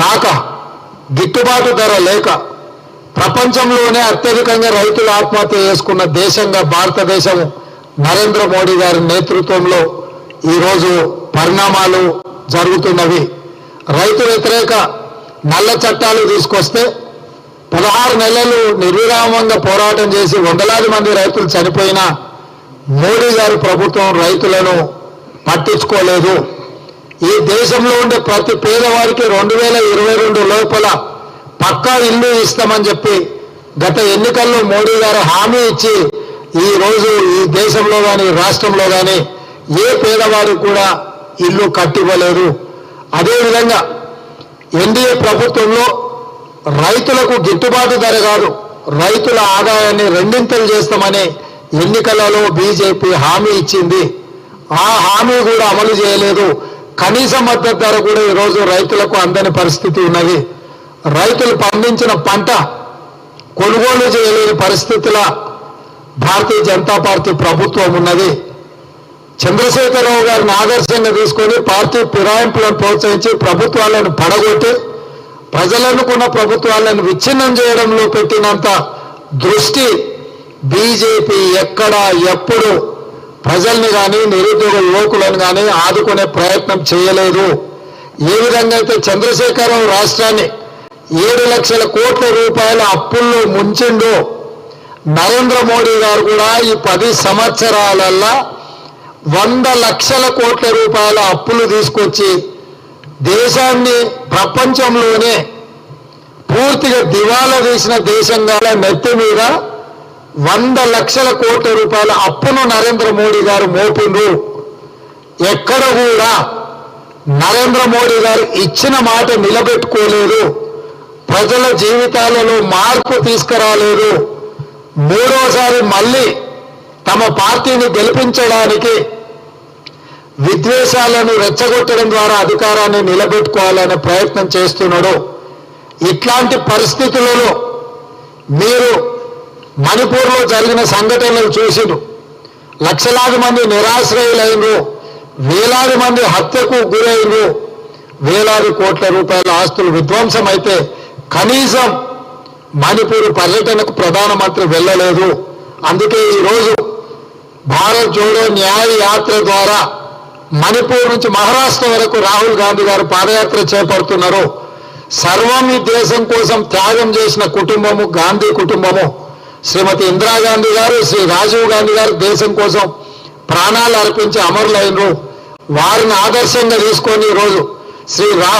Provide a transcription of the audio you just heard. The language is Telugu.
రాక గిట్టుబాటు ధర లేక ప్రపంచంలోనే అత్యధికంగా రైతులు ఆత్మహత్య చేసుకున్న దేశంగా భారతదేశం నరేంద్ర మోడీ గారి నేతృత్వంలో ఈరోజు పరిణామాలు జరుగుతున్నవి. రైతు వ్యతిరేక నల్ల చట్టాలు తీసుకొస్తే పదహారు నెలలు నిర్విరామంగా పోరాటం చేసి వందలాది మంది రైతులు చనిపోయినా మోడీ గారి ప్రభుత్వం రైతులను పట్టించుకోలేదు. ఈ దేశంలో ఉండే ప్రతి పేదవారికి రెండు వేల ఇరవై రెండు లోపల పక్కా ఇల్లు ఇస్తామని చెప్పి గత ఎన్నికల్లో మోడీ గారు హామీ ఇచ్చి ఈ రోజు ఈ దేశంలో కానీ రాష్ట్రంలో కానీ ఏ పేదవారు కూడా ఇల్లు కట్టివ్వలేదు. అదేవిధంగా ఎన్డీఏ ప్రభుత్వంలో రైతులకు గిట్టుబాటు ధర కాదు రైతుల ఆదాయాన్ని రెండింతలు చేస్తామని ఎన్నికలలో బీజేపీ హామీ ఇచ్చింది. ఆ హామీ కూడా అమలు చేయలేదు. కనీస మద్దతు ధర కూడా ఈరోజు రైతులకు అందని పరిస్థితి ఉన్నది. రైతులు పండించిన పంట కొనుగోలు చేయలేని పరిస్థితుల భారతీయ జనతా పార్టీ ప్రభుత్వం ఉన్నది. చంద్రశేఖరరావు గారిని ఆదర్శంగా తీసుకొని పార్టీ ఫిరాయింపులను ప్రోత్సహించి ప్రభుత్వాలను పడగొట్టి ప్రజలనుకున్న ప్రభుత్వాలను విచ్ఛిన్నం చేయడంలో పెట్టినంత దృష్టి బీజేపీ ఎక్కడ ఎప్పుడు ప్రజల్ని కానీ నిరుద్యోగ యువకులను కానీ ఆదుకునే ప్రయత్నం చేయలేదు. ఏ విధంగా అయితే చంద్రశేఖరరావు రాష్ట్రాన్ని ఏడు లక్షల కోట్ల రూపాయల అప్పుల్లో ముంచిండో నరేంద్ర మోడీ గారు కూడా ఈ పది సంవత్సరాలల్లా వంద లక్షల కోట్ల రూపాయల అప్పులు తీసుకొచ్చి దేశాన్ని ప్రపంచంలోనే పూర్తిగా దివాలా తీసిన దేశంగా నెత్తి మీద వంద లక్షల కోట్ల రూపాయల అప్పును నరేంద్ర మోడీ గారు మోపిండ్రు. ఎక్కడ కూడా నరేంద్ర మోడీ గారు ఇచ్చిన మాట నిలబెట్టుకోలేదు. ప్రజల జీవితాలలో మార్పు తీసుకురాలేదు. మూడోసారి మళ్ళీ తమ పార్టీని గెలిపించడానికి విద్వేషాలను రెచ్చగొట్టడం ద్వారా అధికారాన్ని నిలబెట్టుకోవాలనే ప్రయత్నం చేస్తున్నాడు. ఇట్లాంటి పరిస్థితులలో మీరు మణిపూర్లో జరిగిన సంఘటనలు చూసిరు. లక్షలాది మంది నిరాశ్రయులైనరు. వేలాది మంది హత్యకు గురైనరు. వేలాది కోట్ల రూపాయల ఆస్తులు విధ్వంసం అయితే కనీసం మణిపూర్ పర్యటనకు ప్రధానమంత్రి వెళ్ళలేదు. అందుకే ఈరోజు భారత్ జోడో న్యాయ యాత్ర ద్వారా మణిపూర్ నుంచి మహారాష్ట్ర వరకు రాహుల్ గాంధీ గారు పాదయాత్ర చేపడుతున్నారు. సర్వం ఈ దేశం కోసం త్యాగం చేసిన కుటుంబము గాంధీ కుటుంబము. శ్రీమతి ఇందిరాగాంధీ గారు శ్రీ రాజీవ్ గాంధీ గారు దేశం కోసం ప్రాణాలు అర్పించి అమరులైనరు. వారిని ఆదర్శంగా తీసుకొని ఈరోజు శ్రీ రాహుల్